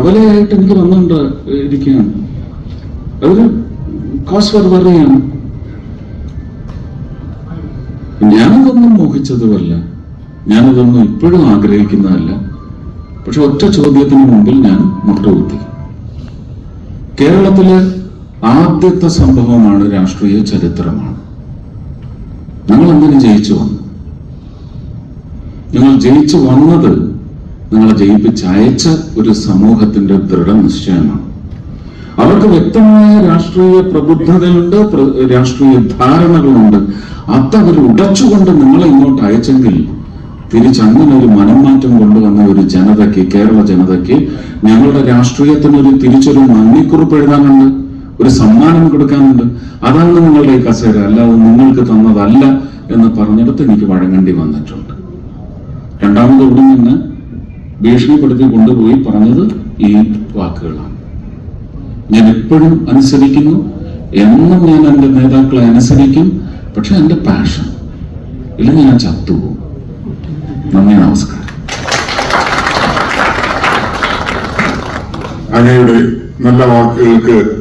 അബലയായിട്ട് എനിക്ക് വന്നുകൊണ്ട് ഇരിക്കുകയാണ്. അതൊരു കോസ് ഫോർ വറിയാണ് ഞാനതൊന്നും മോഹിച്ചതുമല്ല. ഞാനതൊന്നും ഇപ്പോഴും ആഗ്രഹിക്കുന്നതല്ല. പക്ഷെ ഒറ്റ ചോദ്യത്തിന് മുമ്പിൽ ഞാൻ മുട്ടുകുത്തി കേരളത്തിലെ ആദ്യത്തെ സംഭവമാണ് രാഷ്ട്രീയ ചരിത്രമാണ്. ഞങ്ങൾ എന്തിനു ജയിച്ചു വന്നു. ഞങ്ങൾ ജയിച്ചു വന്നത് നിങ്ങളെ ജയിപ്പിച്ച് അയച്ച ഒരു സമൂഹത്തിന്റെ ദൃഢനിശ്ചയമാണ് അവർക്ക് വ്യക്തമായ രാഷ്ട്രീയ പ്രബുദ്ധതയുണ്ട് രാഷ്ട്രീയ ധാരണകളുണ്ട്. അതവർ ഉടച്ചുകൊണ്ട് നിങ്ങളെ ഇങ്ങോട്ട് അയച്ചെങ്കിൽ തിരിച്ചങ്ങനെ ഒരു മനംമാറ്റം കൊണ്ടുവന്ന ഒരു ജനതയ്ക്ക് കേരള ജനതയ്ക്ക് ഞങ്ങളുടെ രാഷ്ട്രീയത്തിന് ഒരു തിരിച്ചൊരു നന്ദിക്കുറിപ്പ് എഴുതാനുണ്ട് ഒരു സമ്മാനം കൊടുക്കാനുണ്ട്. അതാണ് നിങ്ങളുടെ ഈ കസേര അല്ലാതെ നിങ്ങൾക്ക് തന്നതല്ല എന്ന് പറഞ്ഞെടുത്ത് എനിക്ക് വഴങ്ങേണ്ടി വന്നിട്ടുണ്ട്. രണ്ടാമത് ഇവിടെ നിന്ന് ഭീഷണിപ്പെടുത്തി കൊണ്ടുപോയി പറഞ്ഞത് ഈ വാക്കുകളാണ്. ഞാൻ എപ്പോഴും അനുസരിക്കുന്നു എന്നും ഞാൻ എന്റെ നേതാക്കളെ അനുസരിക്കും പക്ഷെ എന്റെ പാഷൻ ഇല്ലെങ്കിൽ ഞാൻ ചത്തുപോകും. നന്ദി നമസ്കാരം. അങ്ങയുടെ നല്ല വാക്കുകൾക്ക്